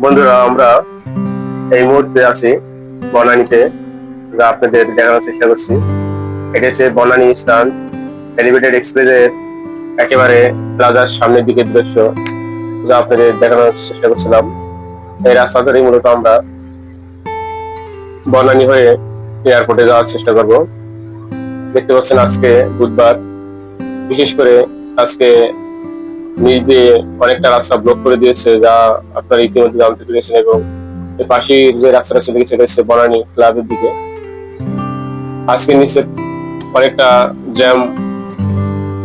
বন্ধুরা, আমরা এই মুহূর্তে আছি বনানীতে, যা আপনাদের দেখানোর চেষ্টা করছি। এটা হচ্ছে বনানী স্থান এলিভেটেড এক্সপ্রেসের একেবারে প্লাজার সামনের দিকের দৃশ্য, যা আপনাদের দেখানোর চেষ্টা করছিলাম। এই রাস্তা ধরেই মূলত আমরা বনানী হয়ে এয়ারপোর্টে যাওয়ার চেষ্টা করব। দেখতে পাচ্ছেন আজকে বুধবার, বিশেষ করে আজকে নিচ দিয়ে অনেকটা রাস্তা ব্লক করে দিয়েছে, যা আপনারা ইতিমধ্যে জানতে পেরেছেন এবং এর যে রাস্তাটা চলে গেছে সেটা হচ্ছে বনানী ক্লাবের দিকে। আজকে নিচে অনেকটা জ্যাম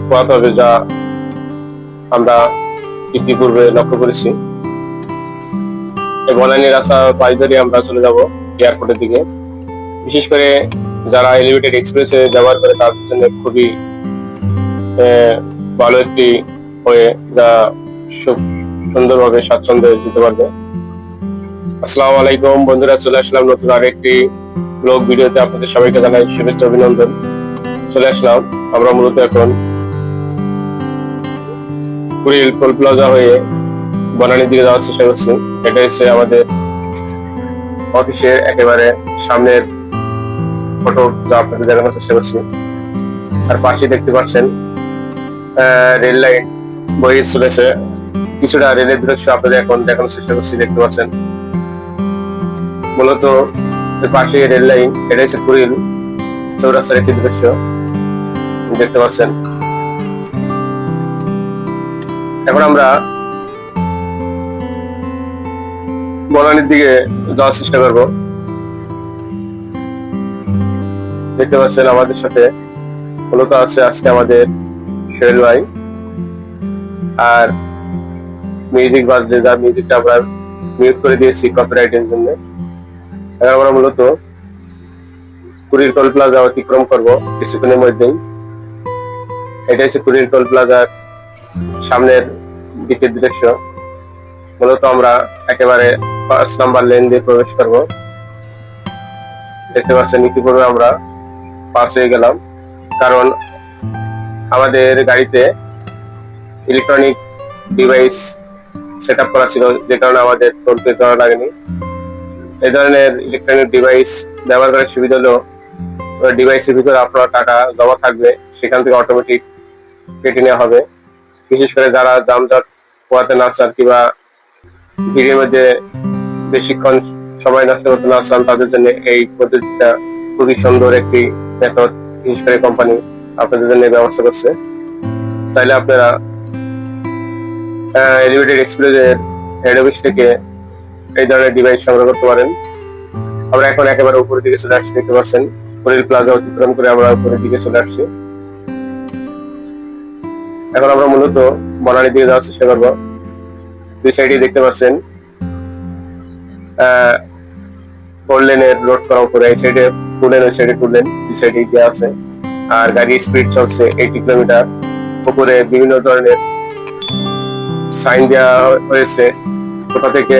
পোয়াতে হবে, যা আমরা ইতিপূর্বে লক্ষ্য করেছি। বনানী রাস্তা পাশ ধরে আমরা চলে যাব এয়ারপোর্টের দিকে। বিশেষ করে যারা এলিভেটেড এক্সপ্রেসে ব্যবহার করে, তাদের জন্য খুবই ভালো একটি হয়ে যা সুন্দরভাবে স্বাচ্ছন্দ্যে যেতে পারবে। আসসালামু আলাইকুম, বন্ধুরা, চলে আসলাম নতুন আরেকটি ব্লগ ভিডিওতে। আপনাদের সবাইকে জানাই শুভেচ্ছা, অভিনন্দন। চলে আসলাম, আমরা মূলত এখন কুড়িল টোল প্লাজা হয়ে বনানীর দিকে যাওয়ার চেষ্টা করছি। এটা হচ্ছে আমাদের অফিসের একেবারে সামনের ফটো যা আপনাদের দেখানোর চেষ্টা করছি। আর পাশে দেখতে পাচ্ছেন রেল লাইন। বয়ে চলেছে। কিছুটা রেলের দৃশ্য আপনাদের এখন দেখানোর চেষ্টা করছি, দেখতে পাচ্ছেন। মূলত পাশে রেল লাইন এটা হচ্ছে কুড়িল চৌরাস্তার একটি দৃশ্য। দেখতে পাচ্ছেন। এখন আমরা বনানীর দিকে যাওয়ার চেষ্টা করব। দেখতে পাচ্ছেন আমাদের সাথে মূলত আছে আজকে আমাদের সোহেল ভাই আর মিউজিক বাজছে যা মিউজিকটা আমরা মিউট করে দিয়েছি কপিরাইটের জন্য। এখন আমরা মূলত কুড়ির টোল প্লাজা অতিক্রম করব কিছুক্ষণের মধ্যেই। এটা হচ্ছে কুড়ির টোল প্লাজার সামনের দিকের দৃশ্য। মূলত আমরা একেবারে পাঁচ নাম্বার লেন দিয়ে প্রবেশ করব। দেখতে পাচ্ছেন ইতিপূর্বে আমরা পাস হয়ে গেলাম। কারণ আমাদের গাড়িতে ইলেকট্রনিক ডিভাইস সেট আপ করা ছিল, যে কারণে আমাদের টোল পে করা লাগেনি। এই ধরনের ইলেকট্রনিক ডিভাইস ব্যবহার করার সুবিধা হলো ডিভাইসের ভিতরে আপনার টাকা জমা থাকবে, সেখান থেকে অটোমেটিক কেটে নেওয়া হবে। বিশেষ করে যারা যানজট পোয়াতে না চান কিংবা ভিড়ের মধ্যে বেশিক্ষণ সময় নষ্ট করতে না চান, তাদের জন্য এই পদ্ধতিটা খুবই সুন্দর একটি মেথড বিশেষ করে কোম্পানি আপনাদের জন্য ব্যবস্থা করছে। চাইলে আপনারা এলিভেটেড এক্সপ্রেসের হেড অফিস থেকে এই ধরনের ডিভাইস সংগ্রহ করতে পারেন। আমরা এখন একেবারে উপরের দিকে চলে আসছি, দেখতে পাচ্ছেন কুড়িল প্লাজা অতিক্রম করে আমরা উপরের দিকে চলে আসছি। এখন আমরা মূলত বনানীর দিকে যাওয়ার চেষ্টা করব। দুই সাইডে দেখতে পাচ্ছেন ফোর লেনের রোড করা উপরে। এই সাইডে টু লেন ওই সাইডে টু লেন দুই সাইডে আছে। আর গাড়ির স্পিড চলছে এইটি কিলোমিটার উপরে বিভিন্ন ধরনের সাইন দেওয়া হয়েছে, কোথা থেকে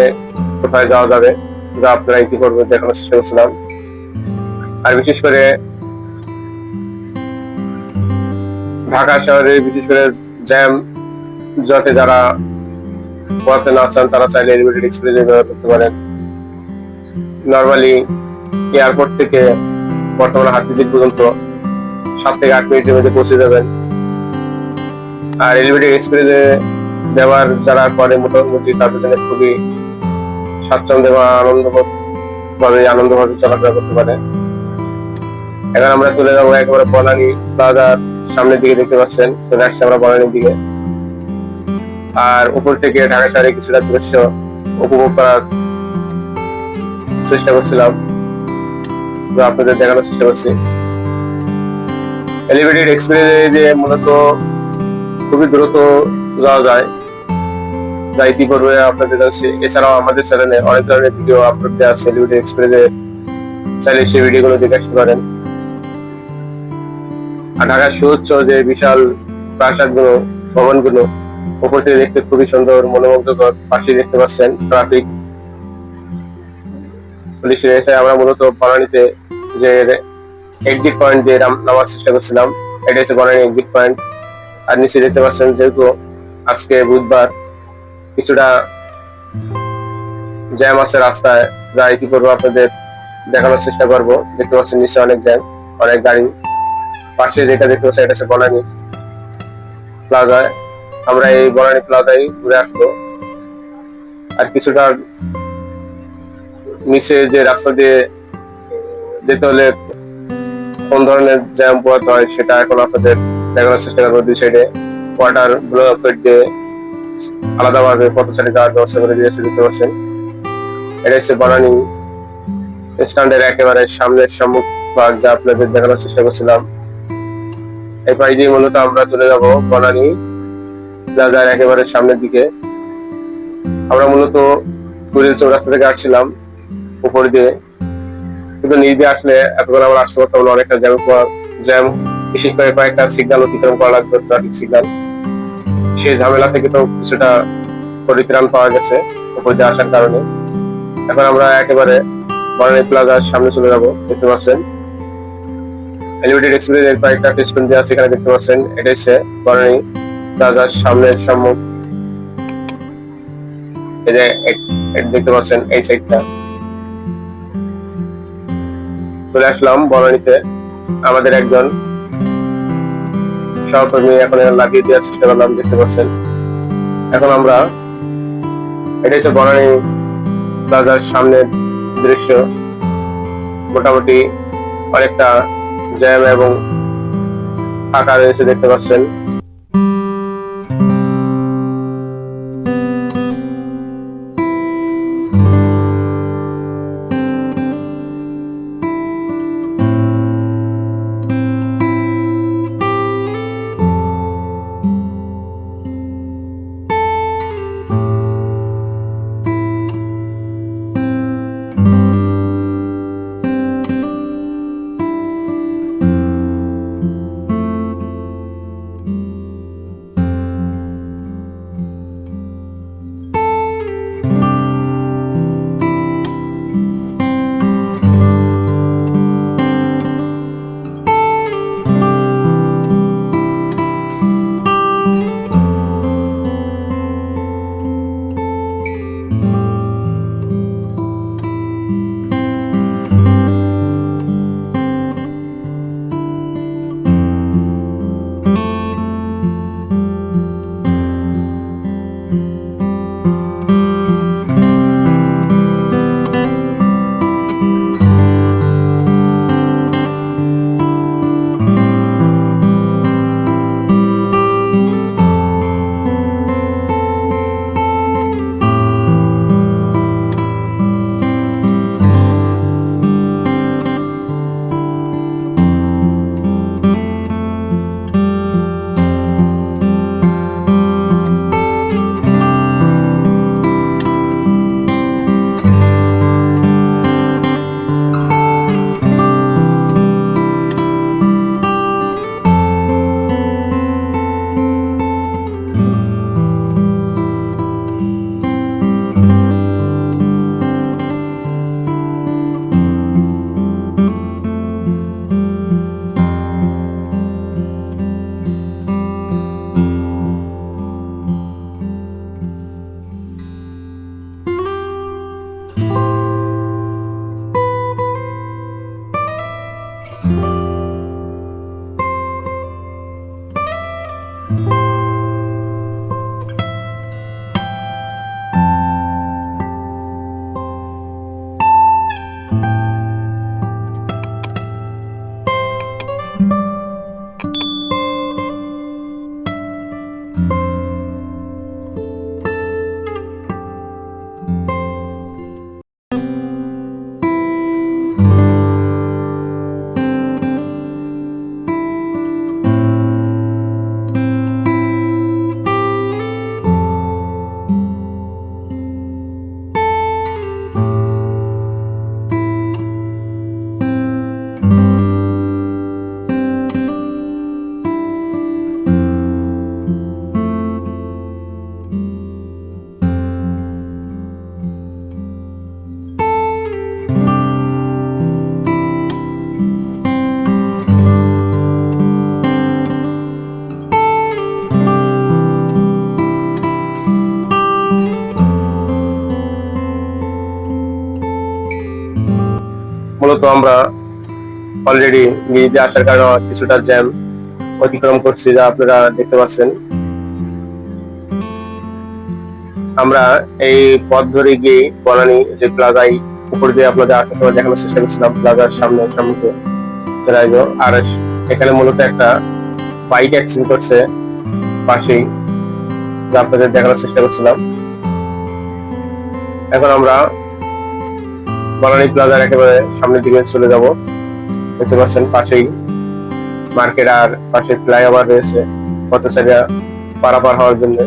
কোথায় যাওয়া যাবে, যা আপনারা ইতিপূর্বে দেখানোর চেষ্টা করছিলাম আর বিশেষ করে ঢাকা শহরে বিশেষ করে জ্যাম যাতে যারা পড়াতে না চান, তারা চাইলে এলিভেটেড এক্সপ্রেস ব্যবহার করতে পারেন। নর্মালি এয়ারপোর্ট থেকে বর্তমানে হাতিঝিল পর্যন্ত সাত থেকে আট মিনিটের মধ্যে পৌঁছে যাবেন। আর এলিভেটেড এক্সপ্রেসে ব্যবহার যারা করে মোটামুটি তাদের জন্য খুবই স্বাচ্ছন্দ্য বা আনন্দবোধ ভাবে, আনন্দভাবে চলাফেরা করতে পারে। এখন আমরা চলে যাব একেবারে বনানী প্লাজার সামনের দিকে দেখতে পাচ্ছেন। চলে আসছে আমরা বনানীর দিকে। আর উপর থেকে ঢাকা শহরে কিছুটা দৃশ্য উপভোগ করার চেষ্টা করছিলাম। আপনাদের দেখানোর চেষ্টা করছি। এলিভেটেড এক্সপ্রেসে যে মূলত খুবই দ্রুত যাওয়া যায়। আপনাদের কাছে। এছাড়াও আমাদের চ্যানেলে অনেক ধরনের ভিডিও আপলোড দেওয়া আছে। এক্সপ্রেসে চাইলে সেই ভিডিওগুলো দেখে আসতে পারেন। আর সুউচ্চ যে বিশাল প্রাসাদগুলো, ভবনগুলো, উপর থেকে দেখতে খুবই সুন্দর, মনোমুগ্ধকর। পাশে দেখতে পাচ্ছেন ট্রাফিক পুলিশ রয়েছে আমরা মূলত বনানীতে যে এক্সিট পয়েন্ট দিয়ে নাম- নামার চেষ্টা করছিলাম। এটা হচ্ছে বনানী এক্সিট পয়েন্ট আর নিচে দেখতে পাচ্ছেন যেহেতু আজকে বুধবার কিছুটা জ্যাম আছে রাস্তায়। যাই কি করব আপনাদের দেখানোর চেষ্টা করব। দেখতে পাচ্ছেন নিশ্চয়ই অনেক জ্যাম, অনেক গাড়ি। পাশে যেটা দেখতে পাচ্ছেন এটা হচ্ছে বনানী প্লাজায় আমরা এই বনানী প্লাজায় ঘুরে আসব। আর কিছুটা নিচে যে রাস্তা দিয়ে যেতে হলে কোন ধরনের জ্যাম পোয়াতে হয় সেটা এখন আপনাদের দেখানোর চেষ্টা করব দুই সাইডে ওয়াটার ব্লকেট দিয়ে আলাদাভাবে পথচারী যাওয়ার ব্যবস্থা করে দিয়েছে দেখতে পাচ্ছেন এটা হচ্ছে বনানী স্ট্যান্ডের একেবারে সামনের সম্মুখ ভাগ যা আপনাদের দেখানোর চেষ্টা করছিলাম। এই পাশ দিয়ে মূলত আমরা চলে যাব বনানী প্লাজার একেবারে সামনের দিকে। আমরা মূলত কুড়িল চৌরাস্তা থেকে আসছিলাম উপর দিয়ে। কিন্তু দিয়ে আসলে এতক্ষণ আমরা আসতে পারতাম অনেকটা জ্যাম জ্যাম বিশেষ করে কয়েকটা সিগন্যাল অতিক্রম করা লাগবে ট্রাফিক সিগন্যাল সেই ঝামেলা থেকে তো কিছুটা পরিত্রাণ পাওয়া গেছে উপর আসার কারণে। এখন আমরা একেবারে বনানী প্লাজার সামনে চলে যাব, দেখতে পাচ্ছেন। এলিভেটেড এক্সপ্রেস এর কয়েকটা আছে এখানে দেখতে পাচ্ছেন, এটা হচ্ছে বনানী প্লাজার সামনের সম্মুখ। এই যে দেখতে পাচ্ছেন, এই সাইডটা চলে আসলাম বনানীতে। আমাদের একজন সহকর্মী এখন এখানে লাগিয়ে দেওয়ার চেষ্টা করলাম দেখতে পাচ্ছেন। এখন আমরা, এটা হচ্ছে বনানী প্লাজার সামনের দৃশ্য। মোটামুটি অনেকটা জ্যাম এবং ফাঁকা রয়েছে দেখতে পাচ্ছেন। আমরা অলরেডি নিজে আসার কারণে কিছুটা জ্যাম অতিক্রম করছি, যা আপনারা দেখতে পাচ্ছেন। আমরা এই পথ ধরে গিয়ে বনানি যে প্লাজাই উপর দিয়ে আপনাদের আসার সময় দেখানোর চেষ্টা করছিলাম, প্লাজার সামনে সম্মুখে চলে আর এখানে মূলত একটা বাইক অ্যাক্সিডেন্ট করছে পাশেই, যা আপনাদের দেখানোর চেষ্টা করছিলাম। এখন আমরা বনানী প্লাজার একেবারে সামনের দিকে চলে যাব। দেখতে পাচ্ছেন পাশেই মার্কেট আর পাশে ফ্লাইওভার রয়েছে। পথচারীরা পারাপার হওয়ার জন্য।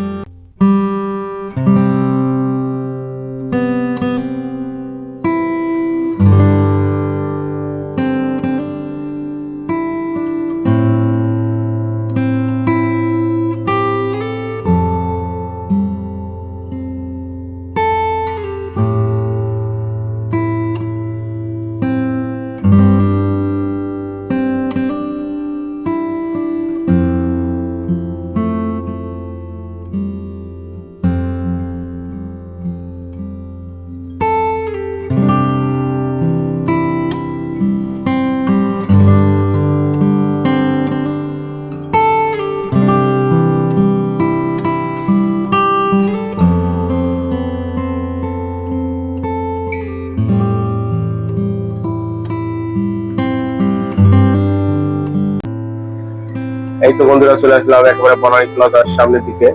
এই তো বন্ধুরা চলে আসলাম একেবারে বনানী প্লাজার সামনের দিকে।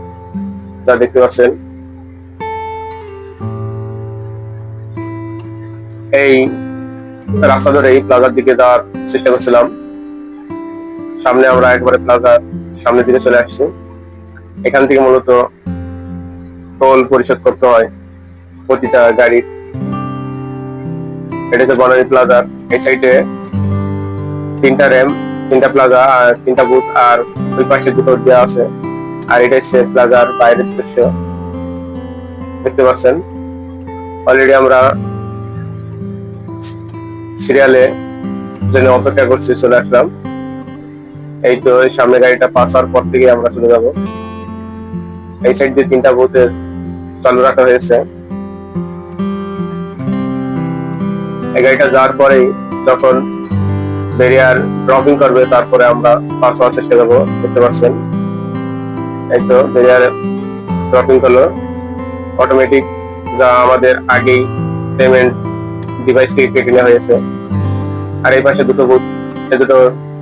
যা দেখতে পাচ্ছেন। এই রাস্তা ধরে এই প্লাজার দিকে যাওয়ার চেষ্টা করছিলাম। সামনে আমরা একবারে প্লাজার সামনের দিকে চলে আসছি। এখান থেকে মূলত টোল পরিশোধ করতে হয় প্রতিটা গাড়ির। এটা হচ্ছে বনানী প্লাজার, এই সাইডে তিনটা র্যাম তিনটা প্লাজা আর তিনটা বুথ আর ওই পাশে দুটো দেওয়া আছে। আর এটা হচ্ছে প্লাজার বাইরের দৃশ্য। দেখতে পাচ্ছেন? অলরেডি আমরা সিরিয়ালে জন্য অপেক্ষা করছি, চলে আসলাম। এই তো সামনে গাড়িটা পাস হওয়ার পর থেকে আমরা চলে যাব। এই সাইড দিয়ে তিনটা বুথের চালু রাখা হয়েছে। এই গাড়িটা যাওয়ার পরেই যখন ব্যারিয়ার ড্রপিং করবে, তারপরে আমরা পাস হওয়ার চেষ্টা করব দেখতে পাচ্ছেন? এই তো ব্যারিয়ার ড্রপিং করল অটোমেটিক যা আমাদের আগেই পেমেন্ট ডিভাইস থেকে কেটে নেওয়া হয়েছে। আর এই পাশে দুটো বুথ এই দুটো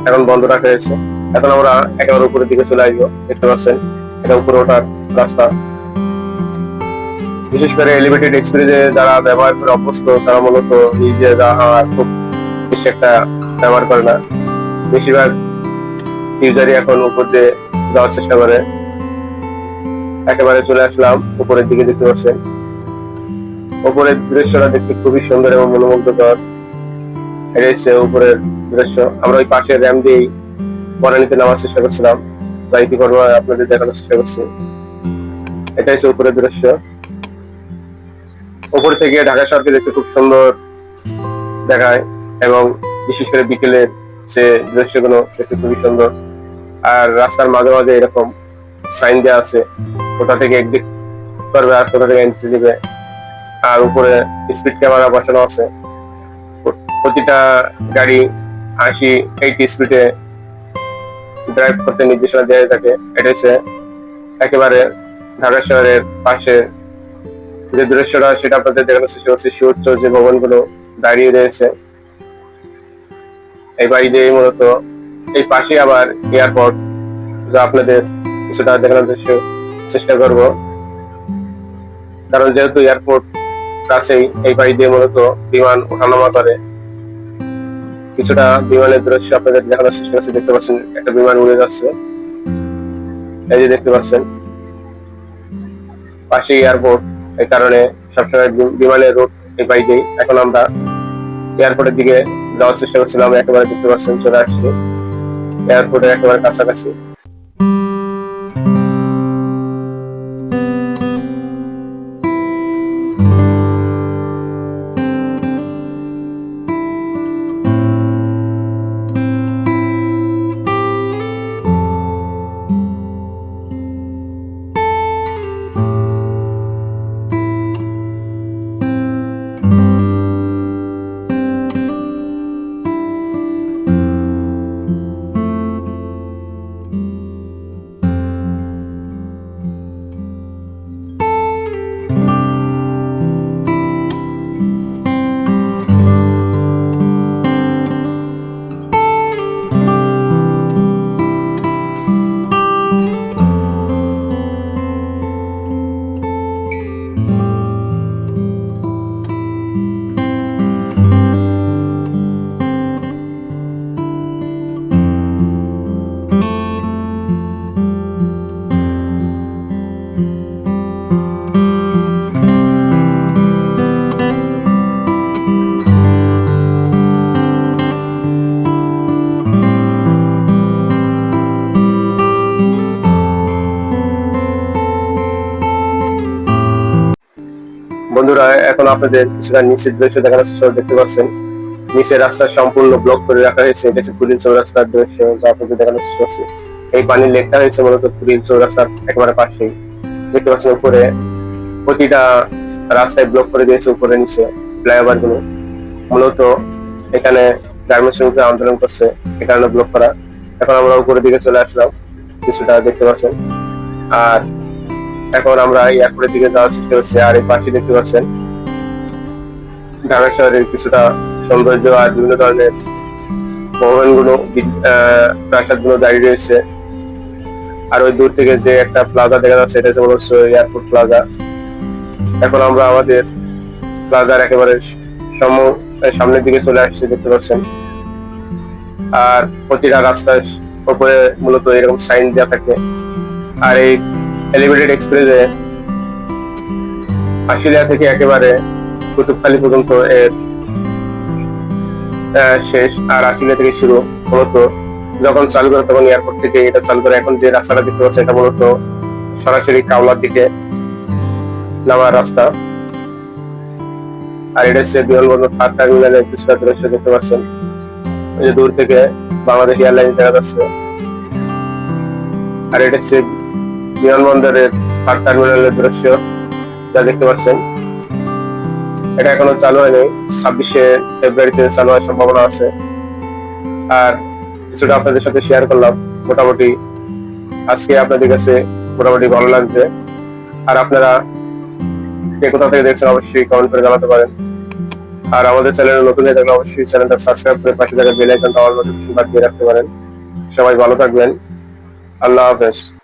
এখন বন্ধ রাখা হয়েছে। এখন আমরা একেবারে উপরের দিকে চলে আসব, দেখতে পাচ্ছেন? এটা উপরে ওঠার রাস্তা। বিশেষ করে এলিভেটেড এক্সপ্রেসে যারা ব্যবহার করে অভ্যস্ত, তারা মূলত নিজে যাওয়া খুব বেশি একটা ব্যবহার করে না। বেশিরভাগ ইউজারই এখন উপর দিয়ে যাওয়ার চেষ্টা করে। একেবারে চলে আসলাম উপরের দিকে দেখতে পাচ্ছেন। উপরের দৃশ্যটা দেখতে খুবই সুন্দর এবং মনোমুগ্ধকর। এটা হচ্ছে উপরের দৃশ্য। আমরা ওই পাশে র্যাম দিয়েই বনানীতে নামার চেষ্টা করছিলাম। তাই কি করব, আপনাদের দেখানোর চেষ্টা করছি। হচ্ছে উপরের দৃশ্য। উপর থেকে ঢাকা শহরকে দেখতে খুব সুন্দর দেখায় এবং বিশেষ করে বিকেলের সে দৃশ্যগুলো দেখতে খুবই সুন্দর। আর রাস্তার মাঝে মাঝে এরকম সাইন দেওয়া আছে, কোথা থেকে এক্সিট করবে আর কোথা থেকে এন্ট্রি দিবে আর উপরে স্পিড ক্যামেরা বসানো আছে। প্রতিটা গাড়ি আশি এইটি স্পিডে ড্রাইভ করতে নির্দেশনা দেওয়া থাকে। এটা হচ্ছে একেবারে ঢাকা শহরের পাশে যে দৃশ্যটা, সেটা আপনাদের দেখানোর চেষ্টা করছি। সুউচ্চ যে ভবনগুলো দাঁড়িয়ে রয়েছে এই বাড়ি দিয়ে মূলত এই পাশে আবার এয়ারপোর্ট যা আপনাদের কিছুটা দেখানোর চেষ্টা করব। কারণ যেহেতু এয়ারপোর্ট কাছেই এই বাড়ি দিয়ে মূলত বিমান ওঠানামা করে, কিছুটা বিমানের দৃশ্য আপনাদের দেখানোর চেষ্টা করছি। দেখতে পাচ্ছেন, একটা বিমান উড়ে যাচ্ছে। এই যে দেখতে পাচ্ছেন পাশে এয়ারপোর্ট এই কারণে সবসময় বিমানের রুট এই বাইকেই এখন আমরা এয়ারপোর্টের দিকে যাওয়ার চেষ্টা করছিলাম একেবারে দেখতে পাচ্ছেন চলে আসছি। এয়ারপোর্টের একেবারে কাছাকাছি। এখন আপনাদের কিছুটা নিচের দৃশ্য চেষ্টা দেখতে পাচ্ছেন। নিচে রাস্তা সম্পূর্ণ ব্লক করে রাখা হয়েছে। এটা হচ্ছে পুলিশ চৌরাস্তার দৃশ্য, যা আপনাদের দেখানোর চেষ্টা করছি এই পানির লেকটা হয়েছে মূলত পুলিশ চৌরাস্তার একেবারে পাশেই। দেখতে পাচ্ছেন উপরে, প্রতিটা রাস্তায় ব্লক করে দিয়েছে উপরে নিচে ফ্লাইওভারগুলো। মূলত এখানে শ্রমিকরা আন্দোলন করছে, এ কারণে ব্লক করা। এখন আমরা উপরের দিকে চলে আসলাম, কিছুটা দেখতে পাচ্ছেন। আর এখন আমরা এয়ারপোর্টের দিকে যাওয়ার চেষ্টা করছি, আর এই পাশে দেখতে পাচ্ছেন ঢাকা শহরের কিছুটা সৌন্দর্য আর বিভিন্ন ধরনের ভবনগুলো প্রাসাদগুলো দাঁড়িয়ে রয়েছে। আর ওই দূর থেকে যে একটা প্লাজা দেখা যাচ্ছে, এটা হচ্ছে মনে এয়ারপোর্ট প্লাজা এখন আমরা আমাদের প্লাজার একেবারে সম- সামনের দিকে চলে আসছি, দেখতে পাচ্ছেন। আর প্রতিটা রাস্তার উপরে মূলত এরকম সাইন দেওয়া থাকে। আর এই এলিভেটেড এক্সপ্রেসে আশিলিয়া থেকে একেবারে কুতুবখালী পর্যন্ত এর শেষ আর আশিলিয়া থেকে শুরু মূলত। যখন চালু করে তখন এয়ারপোর্ট থেকে এটা চালু করে, এখন যে রাস্তাটা দেখতে পাচ্ছি এটা মূলত সরাসরি কাওলার দিকে নামার রাস্তা। আর এটা হচ্ছে বিমানবন্দর থার্ড টার্মিনালের কিছুটা দৃশ্য দেখতে পাচ্ছেন। যে দূর থেকে বাংলাদেশ এয়ারলাইন দেখা যাচ্ছে। আর এটা হচ্ছে বিমানবন্দরের থার্ড টার্মিনালের দৃশ্য যা দেখতে পাচ্ছেন। এটা এখনও চালু হয়নি। ছাব্বিশে ফেব্রুয়ারিতে চালু হওয়ার সম্ভাবনা আছে। আর কিছুটা আপনাদের সাথে শেয়ার করলাম। মোটামুটি আজকে আপনাদের কাছে মোটামুটি ভালো লাগছে। আর আপনারা কে কোথা থেকে দেখছেন অবশ্যই কমেন্ট করে জানাতে পারেন। আর আমাদের চ্যানেলে নতুন হয়ে থাকলে অবশ্যই চ্যানেলটা সাবস্ক্রাইব করে পাশে থাকা বেল আইকনটা অল নোটিফিকেশন বাদ দিয়ে রাখতে পারেন। সবাই ভালো থাকবেন। আল্লাহ হাফেজ।